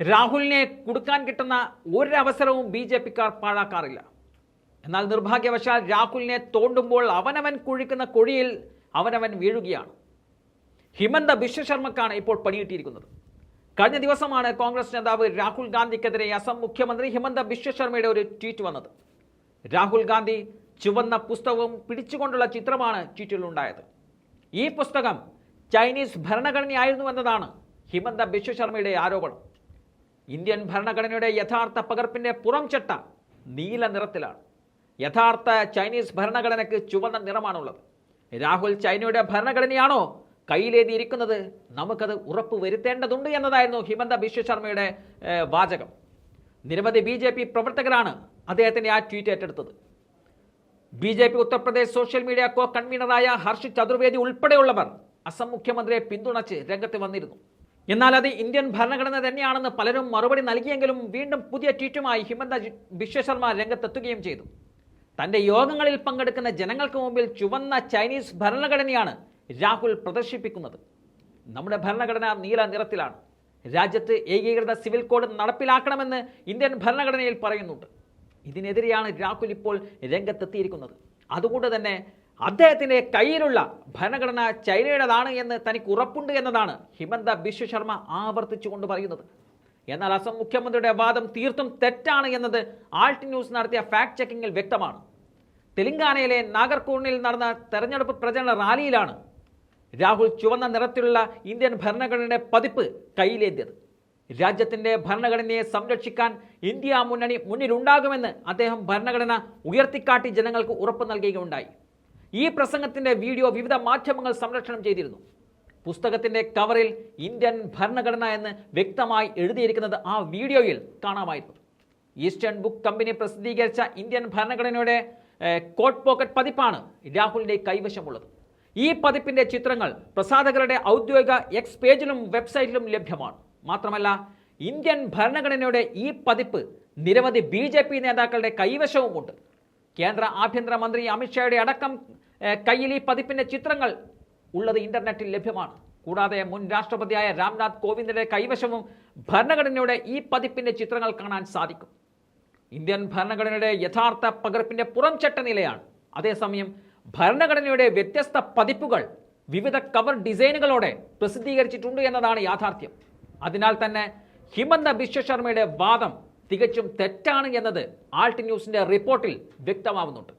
രാഹുലിനെ കൊടുക്കാൻ കിട്ടുന്ന ഒരവസരവും ബി ജെ പിക്കാർ പാഴാക്കാറില്ല. എന്നാൽ നിർഭാഗ്യവശാൽ രാഹുലിനെ തോണ്ടുമ്പോൾ അവനവൻ കുഴിക്കുന്ന കുഴിയിൽ അവനവൻ വീഴുകയാണ്. ഹിമന്ത ബിശ്വശർമ്മക്കാണ് ഇപ്പോൾ പണിയിട്ടിരിക്കുന്നത്. കഴിഞ്ഞ ദിവസമാണ് കോൺഗ്രസ് നേതാവ് രാഹുൽ ഗാന്ധിക്കെതിരെ അസം മുഖ്യമന്ത്രി ഹിമന്ത ബിശ്വശർമ്മയുടെ ഒരു ട്വീറ്റ് വന്നത്. രാഹുൽ ഗാന്ധി ചുവന്ന പുസ്തകവും പിടിച്ചുകൊണ്ടുള്ള ചിത്രമാണ് ട്വീറ്റിലുണ്ടായത്. ഈ പുസ്തകം ചൈനീസ് ഭരണഘടനയായിരുന്നു എന്നതാണ് ഹിമന്ത ബിശ്വശർമ്മയുടെ ആരോപണം. ഇന്ത്യൻ ഭരണഘടനയുടെ യഥാർത്ഥ പകർപ്പിന്റെ പുറംചട്ട നീല നിറത്തിലാണ്. യഥാർത്ഥ ചൈനീസ് ഭരണഘടനയ്ക്ക് ചുവന്ന നിറമാണുള്ളത്. രാഹുൽ ചൈനയുടെ ഭരണഘടനയാണോ കയ്യിലേതിയിരിക്കുന്നത് നമുക്കത് ഉറപ്പ് വരുത്തേണ്ടതുണ്ട് എന്നതായിരുന്നു ഹിമന്ത ബിശ്വ ശർമ്മയുടെ വാചകം. നിരവധി ബി ജെ പി പ്രവർത്തകരാണ് അദ്ദേഹത്തിന്റെ ആ ട്വീറ്റ് ഏറ്റെടുത്തത്. B J P Uttar Pradesh social media co കൺവീനറായ Harsh Chaturvedi ഉൾപ്പെടെയുള്ളവർ അസം മുഖ്യമന്ത്രിയെ പിന്തുണച്ച് രംഗത്ത് വന്നിരുന്നു. എന്നാൽ അത് ഇന്ത്യൻ ഭരണഘടന തന്നെയാണെന്ന് പലരും മറുപടി നൽകിയെങ്കിലും വീണ്ടും പുതിയ ട്വീറ്റുമായി ഹിമന്ത വിശ്വശർമ്മ രംഗത്തെത്തുകയും ചെയ്തു. തന്റെ യോഗങ്ങളിൽ പങ്കെടുക്കുന്ന ജനങ്ങൾക്ക് മുമ്പിൽ ചുവന്ന ചൈനീസ് ഭരണഘടനയാണ് രാഹുൽ പ്രദർശിപ്പിക്കുന്നത്. നമ്മുടെ ഭരണഘടന നീല നിറത്തിലാണ്. രാജ്യത്ത് ഏകീകൃത സിവിൽ കോഡ് നടപ്പിലാക്കണമെന്ന് ഇന്ത്യൻ ഭരണഘടനയിൽ പറയുന്നുണ്ട്. ഇതിനെതിരെയാണ് രാഹുൽ ഇപ്പോൾ രംഗത്തെത്തിയിരിക്കുന്നത്. അതുകൊണ്ട് തന്നെ അദ്ദേഹത്തിന്റെ കയ്യിലുള്ള ഭരണഘടന ചൈനയുടേതാണ് എന്ന് തനിക്ക് ഉറപ്പുണ്ട് എന്നതാണ് ഹിമന്ത ബിശ്വ ശർമ്മ ആവർത്തിച്ചുകൊണ്ട് പറയുന്നത്. എന്നാൽ അസം മുഖ്യമന്ത്രിയുടെ വാദം തീർത്തും തെറ്റാണ് എന്നത് ആൾട്ട് ന്യൂസ് നടത്തിയ ഫാക്ട് ചെക്കിങ്ങിൽ വ്യക്തമാണ്. തെലങ്കാനയിലെ നാഗർകോണിൽ നടന്ന തെരഞ്ഞെടുപ്പ് പ്രചരണ റാലിയിലാണ് രാഹുൽ ചുവന്ന നിറത്തിലുള്ള ഇന്ത്യൻ ഭരണഘടനയുടെ പതിപ്പ് കയ്യിലേന്തിയത്. രാജ്യത്തിന്റെ ഭരണഘടനയെ സംരക്ഷിക്കാൻ ഇന്ത്യ മുന്നണി മുന്നിലുണ്ടാകുമെന്ന് അദ്ദേഹം ഭരണഘടന ഉയർത്തിക്കാട്ടി ജനങ്ങൾക്ക് ഉറപ്പ് നൽകുകയുണ്ടായി. ഈ പ്രസംഗത്തിന്റെ വീഡിയോ വിവിധ മാധ്യമങ്ങൾ സംരക്ഷണം ചെയ്തിരുന്നു. പുസ്തകത്തിന്റെ കവറിൽ ഇന്ത്യൻ ഭരണഘടന എന്ന് വ്യക്തമായി എഴുതിയിരിക്കുന്നത് ആ വീഡിയോയിൽ കാണാമായിരുന്നു. ഈസ്റ്റേൺ ബുക്ക് കമ്പനി പ്രസിദ്ധീകരിച്ച ഇന്ത്യൻ ഭരണഘടനയുടെ കോട്ട് പോക്കറ്റ് പതിപ്പാണ് രാഹുലിന്റെ കൈവശമുള്ളത്. ഈ പതിപ്പിന്റെ ചിത്രങ്ങൾ പ്രസാധകരുടെ ഔദ്യോഗിക എക്സ് പേജിലും വെബ്സൈറ്റിലും ലഭ്യമാണ്. മാത്രമല്ല ഇന്ത്യൻ ഭരണഘടനയുടെ ഈ പതിപ്പ് നിരവധി ബി ജെ പി നേതാക്കളുടെ കൈവശവുമുണ്ട്. കേന്ദ്ര ആഭ്യന്തരമന്ത്രി അമിത്ഷായുടെ അടക്കം കയ്യിൽ ഈ പതിപ്പിന്റെ ചിത്രങ്ങൾ ഉള്ളത് ഇന്റർനെറ്റിൽ ലഭ്യമാണ്. കൂടാതെ മുൻ രാഷ്ട്രപതിയായ രാംനാഥ് കോവിന്ദിന്റെ കൈവശവും ഭരണഘടനയുടെ ഈ പതിപ്പിന്റെ ചിത്രങ്ങൾ കാണാൻ സാധിക്കും. ഇന്ത്യൻ ഭരണഘടനയുടെ യഥാർത്ഥ പകർപ്പിന്റെ പുറംചട്ട ചട്ടനിലയാണ് അതേസമയം ഭരണഘടനയുടെ വ്യത്യസ്ത പതിപ്പുകൾ വിവിധ കവർ ഡിസൈനുകളോടെ പ്രസിദ്ധീകരിച്ചിട്ടുണ്ട് എന്നതാണ് യാഥാർത്ഥ്യം. അതിനാൽ തന്നെ ഹിമന്ത ബിശ്വ ശർമ്മയുടെ വാദം തികച്ചും തെറ്റാണ് എന്നത് ആൾട്ട് ന്യൂസിന്റെ റിപ്പോർട്ടിൽ വ്യക്തമാവുന്നുണ്ട്.